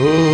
Ooh.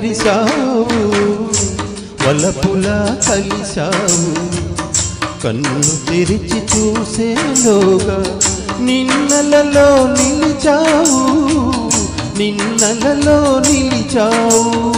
మెరిసావు వలపులా కలిశావు. కన్ను తెరిచి చూసేలోగా నిన్నలలో నిలిచావు నిన్నలలో నిలిచావు.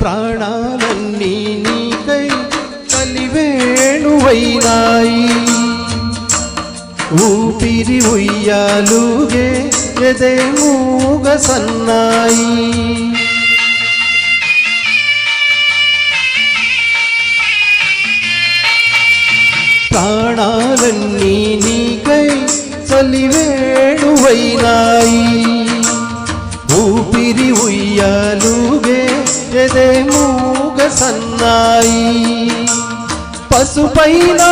ప్రాణాలన్నీ నీకై కలివేణువైనాయి. ఊపిరి ఉయ్యాలుగే ఎదే మూగ సన్నాయి. ప్రాణాలన్నీ నీకై చలివేణువైనాయి ఊపిరి ఉయ్యాలుగే ఎదే మూగ సన్నాయి. పసుపైన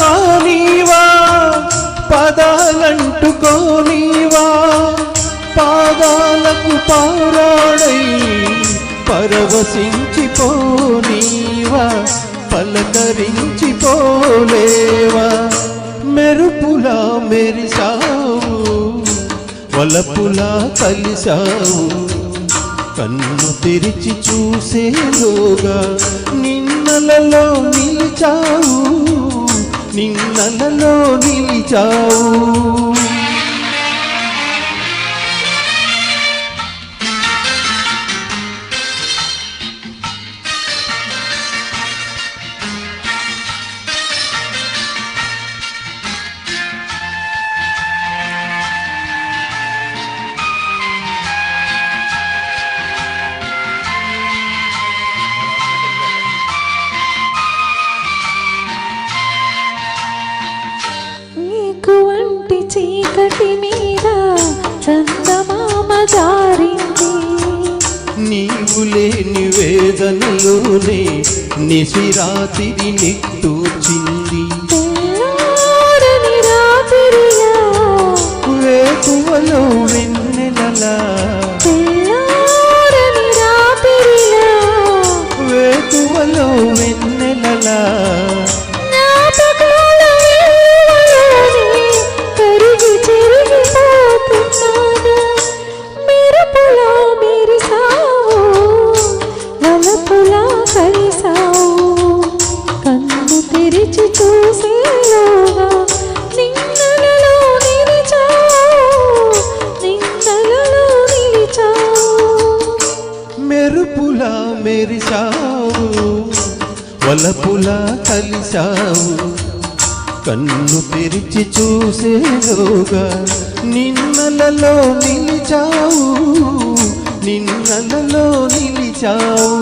కానీవా పదాలంటుకోనీవా పాదాలకు పారాడై పరవశించిపోనీవా పలకరించిపోలేవా. మెరుపులా మెరిసావు వలపులా కలిసావు కన్ను తెరిచి చూసేలోగా నిన్నలలో నిలిచావు. నిన్నలలో నిలిచావు. చీకటి మీద చందమామ జారింది నీవు లేని వేదనలోనే తెల్లారని రాత్రిలా వేకువలో తెరిచి చూసేలోగా నిన్నలలో నిలిచావు, నిన్నలలో నిలిచావు. మెరుపులా మెరిసావు వలపులా కలిశావు కన్ను తెరిచి చూసేలోగా నిన్నలలో నిలిచావు నిన్నలలో నిలిచావు